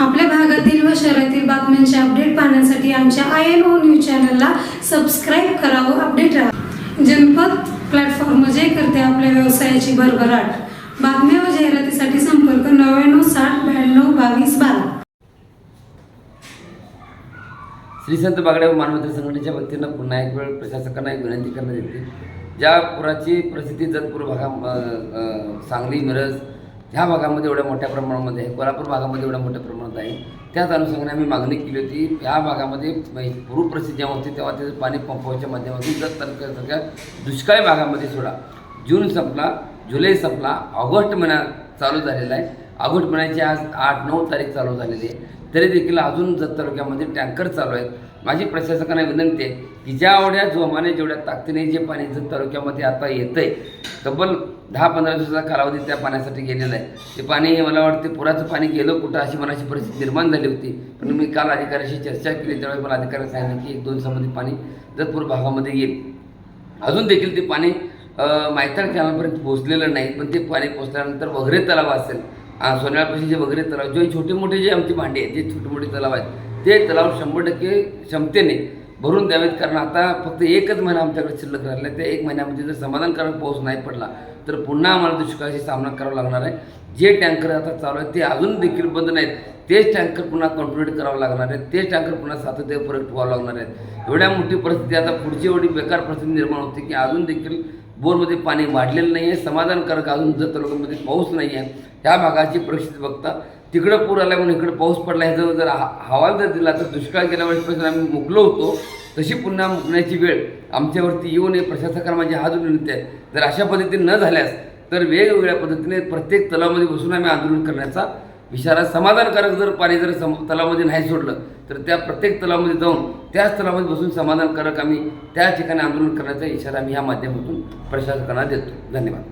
आपल्या भागातील व शहरातील बातम्यांचे अपडेट पाहण्यासाठी आमच्या आय एन ओ न्यूज चॅनलला सबस्क्राईब करा व अपडेट राहा. जनपद प्लॅटफॉर्म जे करते आपल्या व्यवसायाची भरभराट. बातम्या व जाहिरातीसाठी संपर्क नव्याण्णव साठ ब्याण्णव बावीस बारा. श्री संत व मानवता संघटनेच्या वतीनं पुन्हा एक वेळ प्रशासकांना एक विनंती करण्यात येते. ज्या पुराची परिस्थिती जतपूर भागा सांगली मिरज ह्या भागामध्ये एवढ्या मोठ्या प्रमाणामध्ये आहे. कोल्हापूर भागामध्ये एवढ्या मोठ्या प्रमाणात आहे. त्याच अनुषंगाने आम्ही मागणी केली होती या भागामध्ये म्हणजे पूर्व जेव्हा होती तेव्हा त्याचं पाणी पंपाच्या माध्यमातून जत तालुक्यासारख्या दुष्काळी भागामध्ये सोडा. जून संपला जुलै संपला ऑगस्ट महिना चालू झालेला आहे. ऑगस्ट महिन्याची आज आठ नऊ तारीख चालू झालेली आहे. तरी देखील अजून जत तालुक्यामध्ये टँकर चालू आहेत. माझी प्रशासकांना विनंती आहे की ज्या जोमाने जेवढ्या ताकदीने जे पाणी जत तालुक्यामध्ये आता येतं आहे तब्बल दहा पंधरा दिवसाचा कालावधी त्या पाण्यासाठी गेलेला आहे. ते पाणी मला वाटते पुराचं पाणी गेलं कुठं अशी मनाची परिस्थिती निर्माण झाली होती. पण मी काल अधिकाऱ्याशी चर्चा केली त्यावेळी मला अधिकाऱ्याने सांगितलं की एक दोन दिवसामध्ये पाणी जतपूर भागामध्ये येईल. अजून देखील ते पाणी अ, मायताळ कॅनलपर्यंत पोहोचलेलं नाही पण ते पाणी पोहोचल्यानंतर वगैरे तलाव असेल आ, वगैरे तलाव जे छोटे मोठे जे आमची भांडी आहेत जे छोटे मोठे तलाव आहेत ते तलाव शंभर टक्के क्षमतेने भरून द्यावेत. कारण आता फक्त एकच महिना आमच्याकडे शिल्लक राहिला आहे. त्या एक महिन्यामध्ये जर समाधानकारक पाऊस नाही पडला तर पुन्हा आम्हाला दुष्काळाशी सामना करावा लागणार आहे. जे टँकर आता चालू आहेत ते अजून देखील बंद नाहीत. तेच टँकर पुन्हा कंट्रोलेट करावं लागणार आहेत तेच टँकर पुन्हा सातत्य परत व्हावं लागणार आहेत एवढ्या मोठी परिस्थिती आता पुढची एवढी बेकार परिस्थिती निर्माण होते की अजून देखील बोरमध्ये पाणी वाढलेलं नाही आहे. समाधानकारक अजून जर तालुक्यामध्ये पाऊस नाही आहे. ह्या भागाची परिस्थिती बघता तिकडं पूर आला म्हणून इकडं पाऊस पडला ह्याचा जर हा- हवाल जर दिला तर दुष्काळ गेल्या वेळेसपासून आम्ही मुकलो होतो तशी पुन्हा मुकण्याची वेळ आमच्यावरती येऊ नये प्रशासकाला माझी हा विनंती आहे. जर अशा पद्धतीने न झाल्यास तर वेगवेगळ्या पद्धतीने प्रत्येक तलावामध्ये बसून आम्ही आंदोलन करण्याचा विचारा समाधानकारक जर पाणी जर सम तलावामध्ये नाही सोडलं तर त्या प्रत्येक तलावामध्ये जाऊन त्याच तलावामध्ये बसून समाधानकारक आम्ही त्या ठिकाणी आंदोलन करण्याचा इशारा आम्ही ह्या माध्यमातून प्रशासकांना देतो. धन्यवाद.